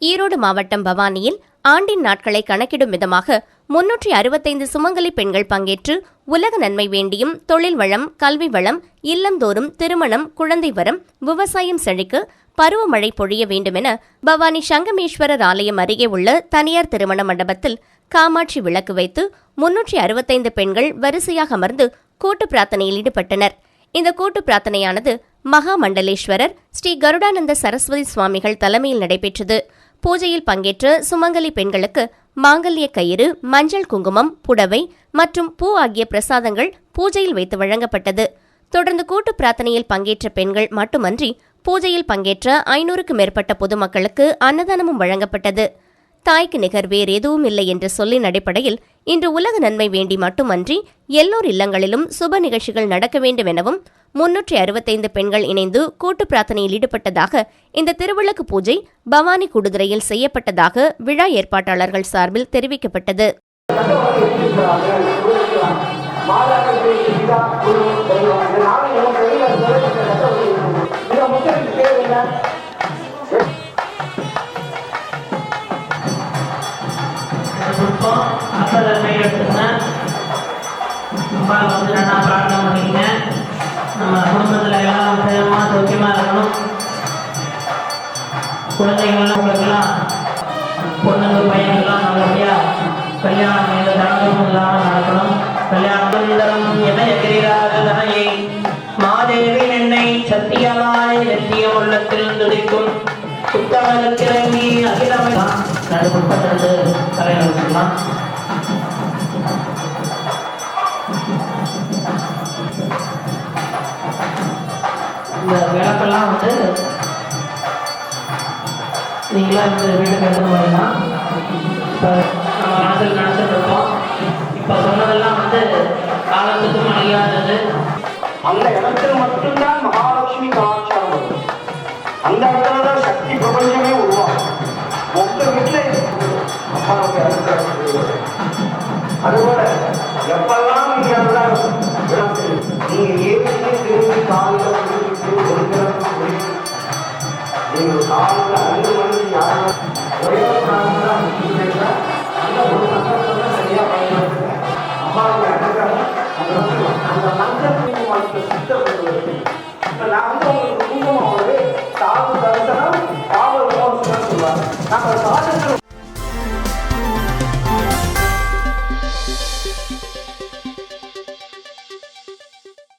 ஈரோடு மாவட்டம் பவானியில் ஆண்டின் நாட்களை கணக்கிடும் விதமாக முன்னூற்றி அறுபத்தைந்து சுமங்கலி பெண்கள் பங்கேற்று உலக நன்மை வேண்டியும் தொழில் வளம் கல்வி வளம் இல்லந்தோறும் திருமணம் குழந்தை வரம் விவசாயம் செழிக்க பருவமழை பொழிய வேண்டுமென பவானி சங்கமேஸ்வரர் ஆலயம் அருகே உள்ள தனியார் திருமண மண்டபத்தில் காமாட்சி விளக்கு வைத்து முன்னூற்றி அறுபத்தைந்து பெண்கள் வரிசையாக அமர்ந்து கூட்டு பிரார்த்தனையில் ஈடுபட்டனர். இந்த கூட்டு பிரார்த்தனையானது மகாமண்டலேஸ்வரர் ஸ்ரீ கருடானந்த சரஸ்வதி சுவாமிகள் தலைமையில் நடைபெற்றது. பூஜையில் பங்கேற்ற சுமங்கலி பெண்களுக்கு மாங்கல்ய கயிறு மஞ்சள் குங்குமம் புடவை மற்றும் பூ ஆகிய பிரசாதங்கள் பூஜையில் வைத்து வழங்கப்பட்டது. தொடர்ந்து கூட்டு பிரார்த்தனையில் பங்கேற்ற பெண்கள் மட்டுமன்றி பூஜையில் பங்கேற்ற ஐநூறுக்கு மேற்பட்ட பொதுமக்களுக்கு அன்னதானமும் வழங்கப்பட்டது. தாய்க்கு நிகர் வேறு எதுவும் இல்லை என்று சொல்லின் அடிப்படையில் இன்று உலக நன்மை வேண்டி மட்டுமன்றி எல்லோர் இல்லங்களிலும் சுப நிகழ்ச்சிகள் நடக்க வேண்டும் எனவும் முன்னூற்றி அறுபத்தைந்து பெண்கள் இணைந்து கூட்டு பிரார்த்தனையில் ஈடுபட்டதாக இந்த திருவிளக்கு பூஜை பவானி குடுதிரையில் செய்யப்பட்டதாக விழா ஏற்பாட்டாளர்கள் சார்பில் தெரிவிக்கப்பட்டது புஷ்பம் அப்பதன்மை எடுத்துங்க அம்மா வந்து நல்லா பிரார்த்தனை பண்ணிக்கங்க நம்ம குடும்பத்தில் எல்லாம் சேமமாக சௌக்கியமாக இருக்கணும் குழந்தைகள்லாம் உங்களுக்கெல்லாம் பொண்ணுங்க பையன்கள்லாம் நல்லபடியாக கல்யாணம் எந்த தடங்களும் இல்லாமல் நடக்கணும் கல்யாணம் என எதிராக தனையை மாதேவி என்னை சத்தியமாய் உள்ளத்தில் துடிக்கும் புத்தகத்திறங்கி ரெண்டு நடு ரெண்டு தலையில் வச்சுக்கலாம். இந்த விளக்கெல்லாம் வந்து நீங்களாம் இந்த வீட்டுக்கு எடுத்துன்னு வரலாம் இப்போ நம்ம மனசில் நினச்சிட்டு இருக்கோம். இப்போ சொன்னதெல்லாம் வந்து காலத்துக்கும் அழியாதது. அந்த இடத்துல மட்டும்தான் மகாலட்சுமி கலாச்சாரம் அந்த இடத்துல あれはねやっぱ